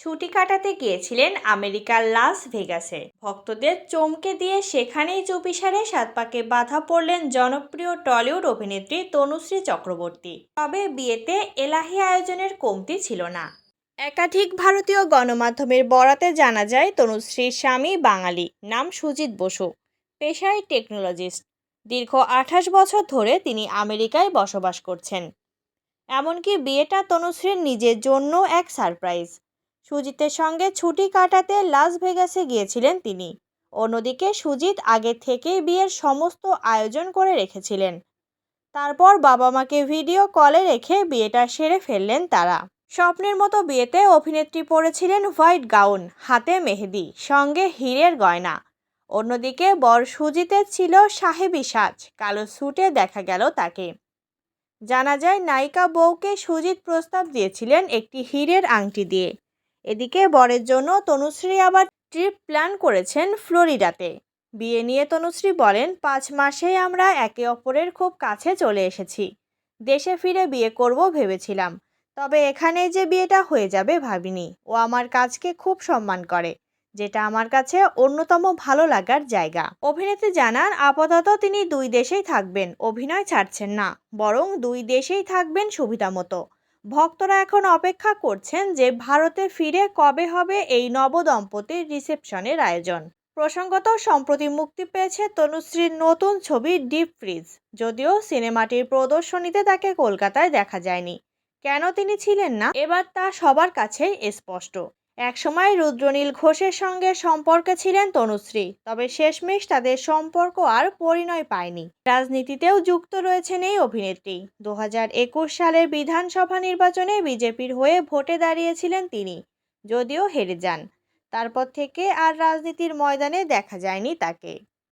ছুটি কাটাতে গিয়েছিলেন আমেরিকার লাস ভেগাসে। ভক্তদের চমকে দিয়ে সেখানেই চুপিসারে সাত পাকে বাধা পড়লেন জনপ্রিয় টলিউড অভিনেত্রী তনুশ্রী চক্রবর্তী। তবে বিয়েতে এলাহি আয়োজনের কমতি ছিল না। একাধিক ভারতীয় গণমাধ্যমের বরাতে জানা যায়, তনুশ্রীর স্বামী বাঙালি, নাম সুজিত বসু, পেশায় টেকনোলজিস্ট। দীর্ঘ আঠাশ বছর ধরে তিনি আমেরিকায় বসবাস করছেন। এমনকি বিয়েটা তনুশ্রীর নিজের জন্য এক সারপ্রাইজ। সুজিতের সঙ্গে ছুটি কাটাতে লাস ভেগাসে গিয়েছিলেন তিনি। অন্যদিকে সুজিত আগে থেকেই বিয়ের সমস্ত আয়োজন করে রেখেছিলেন। তারপর বাবা মাকে ভিডিও কলে রেখে বিয়েটা সেরে ফেললেন তারা। স্বপ্নের মতো বিয়েতে অভিনেত্রী পরেছিলেন হোয়াইট গাউন, হাতে মেহেদি, সঙ্গে হীরের গয়না। অন্যদিকে বর সুজিতের ছিল সাহেবী সাজ, কালো স্যুটে দেখা গেল তাকে। জানা যায়, নায়িকা বউকে সুজিত প্রস্তাব দিয়েছিলেন একটি হীরের আংটি দিয়ে। এদিকে বরের জন্য তনুশ্রী আবার ট্রিপ প্ল্যান করেছেন ফ্লোরিডাতে। বিয়ে নিয়ে তনুশ্রী বলেন, পাঁচ মাসেই আমরা একে অপরের খুব কাছে চলে এসেছি। দেশে ফিরে বিয়ে করব ভেবেছিলাম, তবে এখানে যে বিয়েটা হয়ে যাবে ভাবিনি। ও আমার কাজকে খুব সম্মান করে, যেটা আমার কাছে অন্যতম ভালো লাগার জায়গা। অভিনেত্রী জানান, আপাতত তিনি দুই দেশেই থাকবেন, অভিনয় ছাড়ছেন না, বরং দুই দেশেই থাকবেন সুবিধা মতো। ভক্তরা এখন অপেক্ষা করছেন যে ভারতে ফিরে কবে হবে এই নবদম্পতির রিসেপশনের আয়োজন। প্রসঙ্গত, সম্প্রতি মুক্তি পেয়েছে তনুশ্রীর নতুন ছবি ডিপ ফ্রিজ যদিও সিনেমাটির প্রদর্শনীতে তাকে কলকাতায় দেখা যায়নি। কেন তিনি ছিলেন না? এবার তা সবার কাছে স্পষ্ট। একসময় রুদ্রনীল ঘোষের সঙ্গে সম্পর্কে ছিলেন তনুশ্রী, তবে শেষমেশ তাদের সম্পর্ক আর পরিণয় পায়নি। রাজনীতিতেও যুক্ত রয়েছেন এই অভিনেত্রী। দু হাজার একুশ সালের বিধানসভা নির্বাচনে বিজেপির হয়ে ভোটে দাঁড়িয়েছিলেন তিনি, যদিও হেরে যান। তারপর থেকে আর রাজনীতির ময়দানে দেখা যায়নি তাকে।